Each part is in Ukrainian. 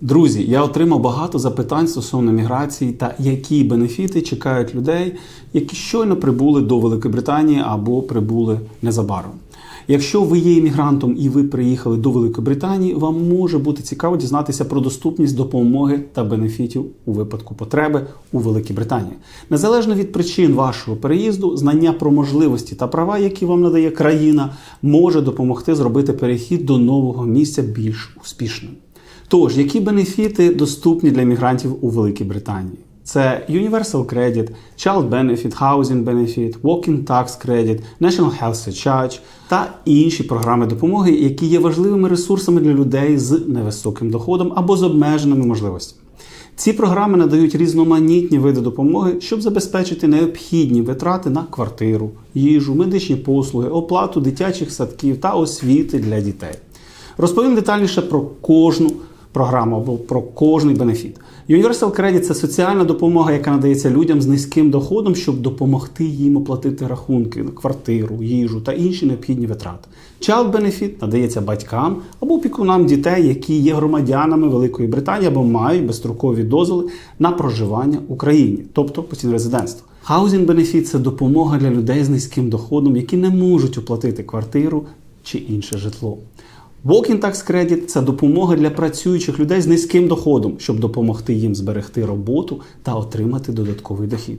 Друзі, я отримав багато запитань стосовно міграції та які бенефіти чекають людей, які щойно прибули до Великої Британії або прибули незабаром. Якщо ви є іммігрантом і ви приїхали до Великої Британії, вам може бути цікаво дізнатися про доступність допомоги та бенефітів у випадку потреби у Великій Британії. Незалежно від причин вашого переїзду, знання про можливості та права, які вам надає країна, може допомогти зробити перехід до нового місця більш успішним. Тож, які бенефіти доступні для мігрантів у Великій Британії? Це Universal Credit, Child Benefit, Housing Benefit, Walking Tax Credit, National Health Surcharge та інші програми допомоги, які є важливими ресурсами для людей з невисоким доходом або з обмеженими можливостями. Ці програми надають різноманітні види допомоги, щоб забезпечити необхідні витрати на квартиру, їжу, медичні послуги, оплату дитячих садків та освіти для дітей. Розповім детальніше про кожну програму або про кожний бенефіт. Universal Credit – це соціальна допомога, яка надається людям з низьким доходом, щоб допомогти їм оплатити рахунки квартиру, їжу та інші необхідні витрати. Child Benefit надається батькам або опікунам дітей, які є громадянами Великої Британії або мають безстрокові дозволи на проживання в Україні, тобто постійне резидентство. Housing Benefit – це допомога для людей з низьким доходом, які не можуть оплатити квартиру чи інше житло. Walking Tax Credit – це допомога для працюючих людей з низьким доходом, щоб допомогти їм зберегти роботу та отримати додатковий дохід.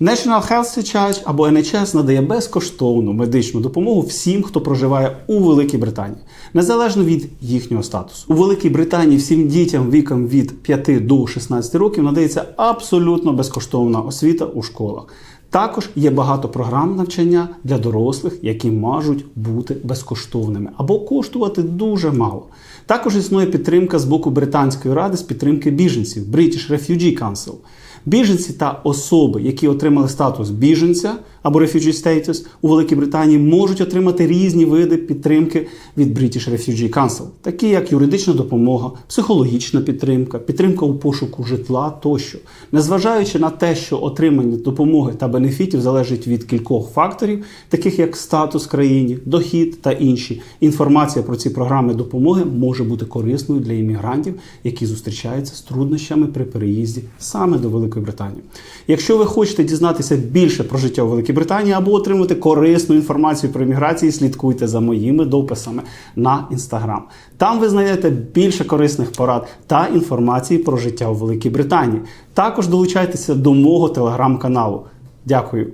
National Health Surcharge або NHS надає безкоштовну медичну допомогу всім, хто проживає у Великій Британії, незалежно від їхнього статусу. У Великій Британії всім дітям віком від 5 до 16 років надається абсолютно безкоштовна освіта у школах. Також є багато програм навчання для дорослих, які можуть бути безкоштовними або коштувати дуже мало. Також існує підтримка з боку Британської ради з підтримки біженців British Refugee Council. Біженці та особи, які отримали статус біженця або refugee status у Великій Британії, можуть отримати різні види підтримки від British Refugee Council, такі як юридична допомога, психологічна підтримка, підтримка у пошуку житла тощо. Незважаючи на те, що отримання допомоги та бенефітів залежить від кількох факторів, таких як статус країні, дохід та інші, інформація про ці програми допомоги може бути корисною для іммігрантів, які зустрічаються з труднощами при переїзді саме до Великої Британії. Якщо ви хочете дізнатися більше про життя у Великій Британії або отримати корисну інформацію про імміграцію, слідкуйте за моїми дописами на інстаграм. Там ви знайдете більше корисних порад та інформації про життя у Великій Британії. Також долучайтеся до мого телеграм-каналу. Дякую.